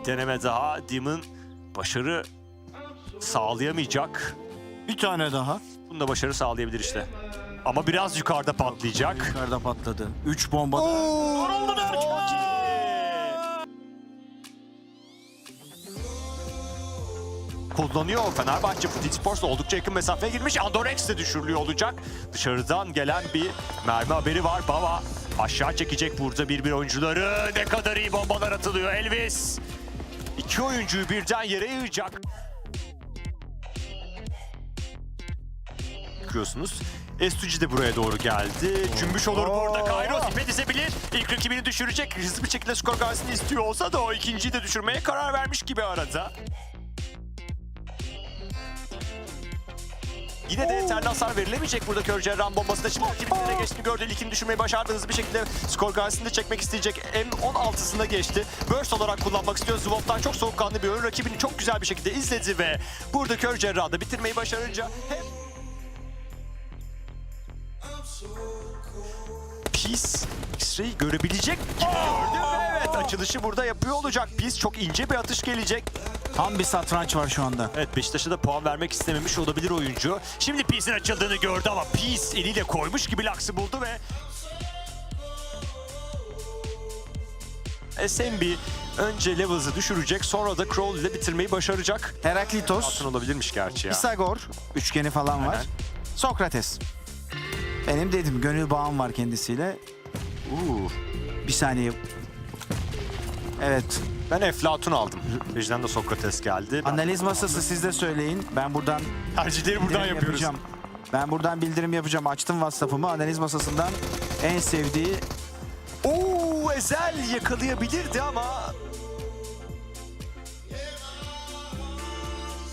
Bir deneme daha. Demon başarı sağlayamayacak. Bir tane daha. Bunda başarı sağlayabilir işte. Ama biraz yukarıda patlayacak. Yukarıda patladı. 3 bomba da. Yoruldu derken. Kullanıyor Fenerbahçe Footy Sports oldukça yakın mesafeye girmiş. Andorex de düşürülüyor olacak. Dışarıdan gelen bir mermi haberi var. Baba aşağı çekecek burada bir bir oyuncuları. Ne kadar iyi bombalar atılıyor Elvis. İki oyuncuyu birden yere yığacak. Bakıyorsunuz. Estuci de buraya doğru geldi. Cümbüş olur burada. Kairos ipe dizebilir. İlk rakibini düşürecek. Hızlı bir şekilde skor karşısını istiyor olsa da o ikinciyi de düşürmeye karar vermiş gibi arada. Yine de yeterli hasar verilemeyecek burada Kör Cerrah'ın bombası da şimdi rakibinin geçtiğini gördü. İlkini düşürmeyi başardı. Hızlı bir şekilde skor karşısında çekmek isteyecek. M16'sına geçti. Burst olarak kullanmak istiyor. Zvolt'tan çok soğukkanlı bir oyun. Rakibini çok güzel bir şekilde izledi ve burada Kör Cerrah'da bitirmeyi başarınca hem Pis X-Ray'i görebilecek gibi gördü ve evet açılışı burada yapıyor olacak. Pis çok ince bir atış gelecek. Tam bir satranç var şu anda. Evet Beşiktaş'a da puan vermek istememiş olabilir oyuncu. Şimdi Pis'in açıldığını gördü ama Pis eliyle koymuş gibi Laks'ı buldu ve SMB önce Levels'ı düşürecek sonra da Crowl ile bitirmeyi başaracak. Heraklitos, Altın olabilirmiş gerçi ya. Pisagor, üçgeni falan var. Aynen. Sokrates. Benim dedim gönül bağım var kendisiyle. Uuu. Bir saniye. Evet. Ben Eflatun aldım. Rejiden de Sokrates geldi. Ben Analiz masası siz de söyleyin. Ben buradan tercihleri buradan bildirim yapıyoruz. yapacağım. Ben buradan bildirim yapacağım. Açtım WhatsApp'ımı. Analiz masasından en sevdiği Oo Ezel yakalayabilirdi ama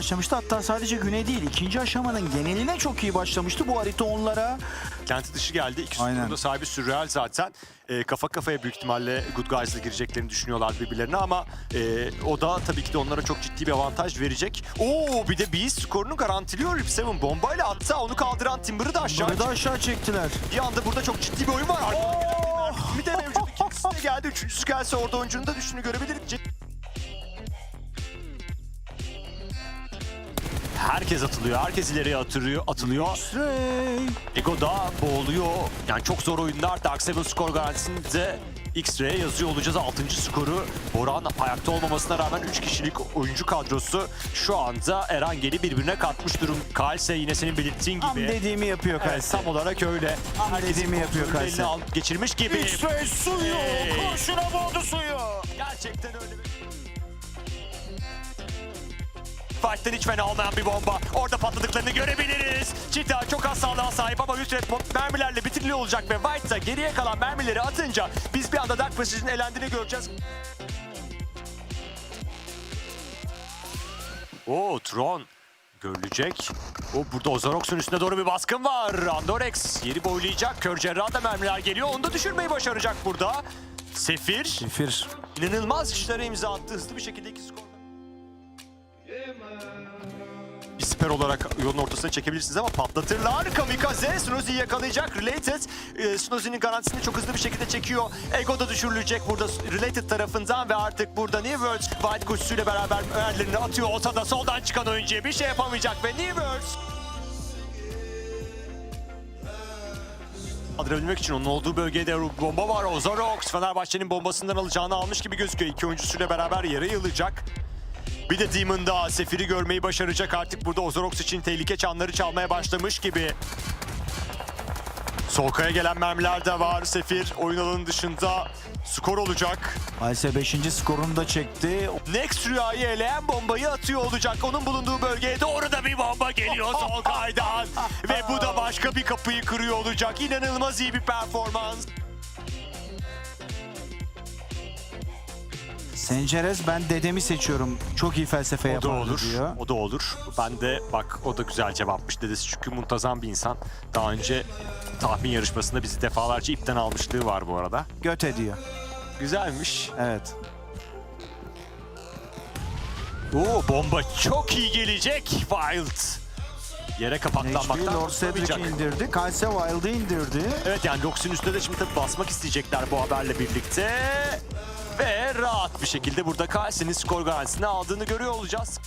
başlamıştı. Hatta sadece güney değil. ikinci aşamanın geneline çok iyi başlamıştı. Bu harita onlara kenti dışı geldi. İki Aynen. sahibi Sürreal zaten. Ee, kafa kafaya büyük ihtimalle Good Guys'la gireceklerini düşünüyorlar birbirlerine ama e, o da tabii ki de onlara çok ciddi bir avantaj verecek. Oo bir de Beast skorunu garantiliyor Rip Seven bombayla hatta onu kaldıran Timber'ı da aşağı Bunu da aşağı çektiler. Bir anda burada çok ciddi bir oyun var. Bir de mevcut ikincisi de geldi. Üçüncüsü gelse orada oyuncunun da düşünü görebiliriz. Herkes atılıyor. Herkes ileriye atılıyor. atılıyor. Ego da boğuluyor. Yani çok zor oyunlar. Dark Seven skor garantisinde X-Ray'e yazıyor olacağız. 6. skoru. Boran ayakta olmamasına rağmen 3 kişilik oyuncu kadrosu şu anda Erangeli birbirine katmış durum. Kalse yine senin belirttiğin gibi. dediğimi yapıyor Evet, Kalse. tam olarak öyle. Tam Herkesin dediğimi yapıyor Kalse. alıp geçirmiş gibi. X-Ray suyu. Hey. Kurşuna boğdu suyu. Gerçekten öyle bir... Fight'tan hiç fena olmayan bir bomba. Orada patladıklarını görebiliriz. Çita çok az sağlığa sahip ama mo- mermilerle bitiriliyor olacak ve White da geriye kalan mermileri atınca biz bir anda Dark Passage'in elendiğini göreceğiz. Oo Tron görülecek. O burada Ozorox'un üstüne doğru bir baskın var. Andorex yeri boylayacak. Kör cerrah da mermiler geliyor. Onu da düşürmeyi başaracak burada. Sefir Sefir. İnanılmaz işlere imza attı. Hızlı bir şekilde iki skor. Bir siper olarak yolun ortasına çekebilirsiniz ama patlatırlar. Kamikaze Snozy'yi yakalayacak. Related e, Snozy'nin garantisini çok hızlı bir şekilde çekiyor. Ego da düşürülecek burada Related tarafından ve artık burada New Worlds White koşusuyla beraber merlerini atıyor. Otada soldan çıkan oyuncuya bir şey yapamayacak ve New Worlds kaldırabilmek için onun olduğu bölgede bomba var. Ozorox Fenerbahçe'nin bombasından alacağını almış gibi gözüküyor. İki oyuncusuyla beraber yere yılacak. Bir de Demon da Sefir'i görmeyi başaracak. Artık burada Ozorox için tehlike çanları çalmaya başlamış gibi. Solkaya gelen mermiler de var. Sefir oyun alanı dışında skor olacak. Kalse 5. skorunu da çekti. Next Rüya'yı eleyen bombayı atıyor olacak. Onun bulunduğu bölgeye doğru da bir bomba geliyor Solkay'dan. Ve bu da başka bir kapıyı kırıyor olacak. İnanılmaz iyi bir performans. Sencerez ben dedemi seçiyorum. Çok iyi felsefe O da yapardı olur. diyor. O da olur. Ben de bak o da güzel cevapmış dedesi çünkü muntazam bir insan. Daha önce tahmin yarışmasında bizi defalarca ipten almışlığı var bu arada. Göte diyor. Güzelmiş. Evet. Oo bomba çok iyi gelecek. Wild. Yere kapaklanmaktan Lord Cedric'i kurtulamayacak. indirdi. Kalse Wild'ı indirdi. Evet yani Rox'un üstüne de şimdi tabii basmak isteyecekler bu haberle birlikte. Ve rahat bir şekilde burada Kalsi'nin skor garantisini aldığını görüyor olacağız.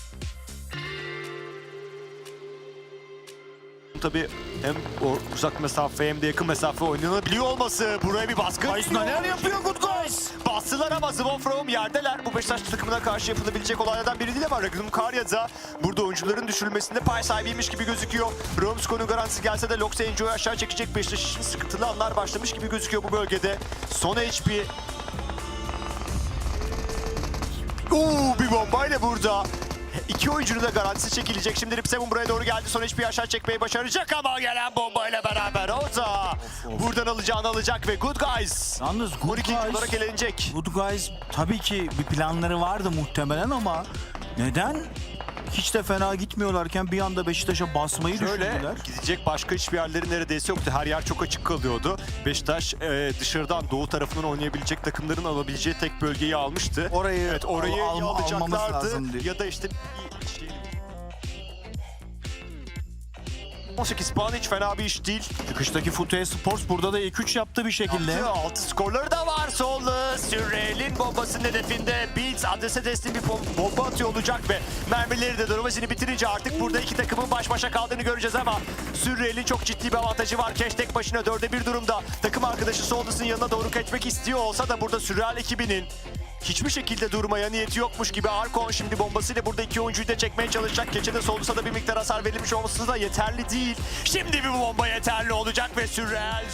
Tabii hem o uzak mesafe hem de yakın mesafe oynanabiliyor olması. Buraya bir baskı. Guys neler yapıyor Good Guys? Bastılar ama Zwofrom yerdeler. Bu Beşiktaş takımına karşı yapılabilecek olaylardan biri değil ama Regnum Karya da burada oyuncuların düşürülmesinde pay sahibiymiş gibi gözüküyor. Romsko'nun garantisi gelse de Lox Enjoy'u aşağı çekecek Beşiktaş için sıkıntılı anlar başlamış gibi gözüküyor bu bölgede. Son HP. Bir bombayla burada. İki oyuncunun da garantisi çekilecek. Şimdi Ripsev'in buraya doğru geldi. Son HP aşağı çekmeyi başaracak ama gelen bombayla beraber o da buradan alacağını alacak ve Good Guys Yalnız Good 12 Guys, olarak elenecek. Good Guys tabii ki bir planları vardı muhtemelen ama neden hiç de fena gitmiyorlarken bir anda Beşiktaş'a basmayı Şöyle düşündüler? gidecek başka hiçbir yerleri neredeyse yoktu. Her yer çok açık kalıyordu. Beşiktaş e, dışarıdan doğu tarafından oynayabilecek takımların alabileceği tek bölgeyi almıştı. Orayı evet, orayı al- ya alma- almamız alacaklardı lazımdı. ya da işte bir şey 18 puan hiç fena bir iş değil. Çıkıştaki Fute Sports burada da ilk 3 yaptı bir şekilde. 6 skorları da var sollu. Sürreal'in bombasının hedefinde Beats adrese teslim bir bom- bomba atıyor olacak ve mermileri de Dorovazini bitirince artık burada iki takımın baş başa kaldığını göreceğiz ama Sürreal'in çok ciddi bir avantajı var. Keş tek başına dörde bir durumda. Takım arkadaşı Soldus'un yanına doğru kaçmak istiyor olsa da burada Sürreal ekibinin hiçbir şekilde durmaya niyeti yokmuş gibi Arkon şimdi bombasıyla burada iki oyuncuyu da çekmeye çalışacak. Keçede Soldus'a da bir miktar hasar verilmiş olması da yeterli değil. Şimdi bir bomba yeterli olacak ve Sürreal